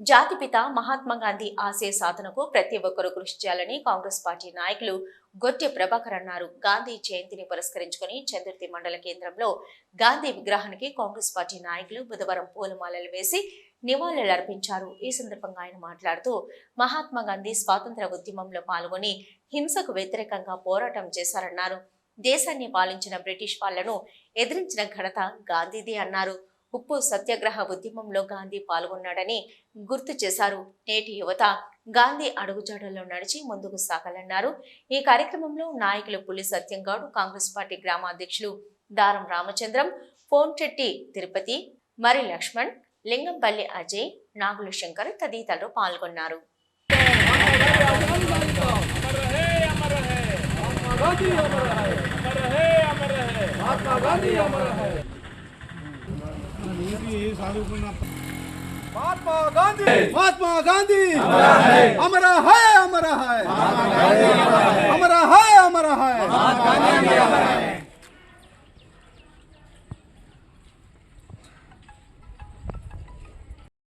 జాతిపిత మహాత్మా గాంధీ ఆశయ సాధనకు ప్రతి ఒక్కరూ కృషి చేయాలని కాంగ్రెస్ పార్టీ నాయకులు గొట్టె ప్రభాకర్ అన్నారు. గాంధీ జయంతిని పురస్కరించుకుని చందుర్తి మండల కేంద్రంలో గాంధీ విగ్రహానికి కాంగ్రెస్ పార్టీ నాయకులు బుధవారం పూలమాలలు వేసి నివాళులు అర్పించారు. ఈ సందర్భంగా ఆయన మాట్లాడుతూ మహాత్మా గాంధీ స్వాతంత్ర ఉద్యమంలో పాల్గొని హింసకు వ్యతిరేకంగా పోరాటం చేశారన్నారు. దేశాన్ని పాలించిన బ్రిటిష్ వాళ్ళను ఎదిరించిన ఘనత గాంధీది అన్నారు. ఉప్పు సత్యాగ్రహ ఉద్యమంలో గాంధీ పాల్గొన్నాడని గుర్తు చేశారు నేటి యువత గాంధీ అడుగుజాడల్లో నడిచి ముందుకు సాగాలన్నారు ఈ కార్యక్రమంలో నాయకులు పులి సత్యంగౌడ్ కాంగ్రెస్ పార్టీ గ్రామ అధ్యక్షులు దారం రామచంద్రం ఫోన్చెట్టి తిరుపతి మరి లక్ష్మణ్ లింగంపల్లి అజయ్ నాగుల శంకర్ తదితరులు పాల్గొన్నారు महात्मा गांधी महात्मा गांधी अमर है अमर है अमर है अमर है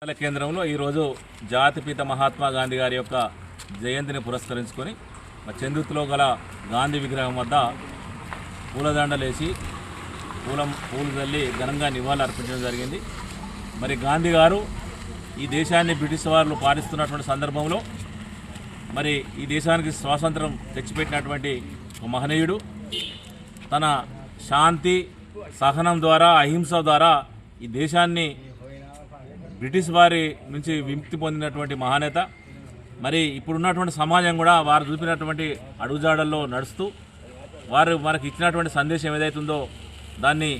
మండల కేంద్రంలో ఈరోజు జాతిపిత మహాత్మా గాంధీ గారి యొక్క జయంతిని పురస్కరించుకొని మా చందుతులో గల గాంధీ విగ్రహం వద్ద పూలదండలేసి పూల పూలు తల్లి ఘనంగా నివాళులు అర్పించడం జరిగింది. మరి గాంధీ గారు ఈ దేశాన్ని బ్రిటిష్ వారు పాలిస్తున్నటువంటి సందర్భంలో మరి ఈ దేశానికి స్వాతంత్రం తెచ్చిపెట్టినటువంటి ఒక మహనీయుడు. తన శాంతి సహనం ద్వారా అహింస ద్వారా ఈ దేశాన్ని బ్రిటిష్ వారి నుంచి విముక్తి పొందినటువంటి మహానేత. మరి ఇప్పుడున్నటువంటి సమాజం కూడా వారు చూపినటువంటి అడుగుజాడల్లో నడుస్తూ వారు మనకి ఇచ్చినటువంటి సందేశం ఏదైతుందో దాన్ని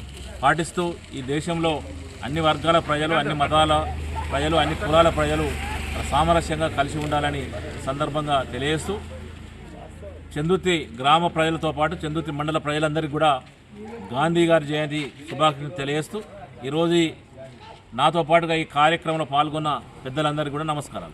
పాటిస్తూ ఈ దేశంలో అన్ని వర్గాల ప్రజలు అన్ని మతాల ప్రజలు అన్ని కులాల ప్రజలు సామరస్యంగా కలిసి ఉండాలని సందర్భంగా తెలియజేస్తూ చందుర్తి గ్రామ ప్రజలతో పాటు చందుర్తి మండల ప్రజలందరికీ కూడా గాంధీ గారి జయంతి శుభాకాంక్షలు తెలియజేస్తూ ఈరోజు నాతో పాటుగా ఈ కార్యక్రమంలో పాల్గొన్న పెద్దలందరికీ కూడా నమస్కారాలు.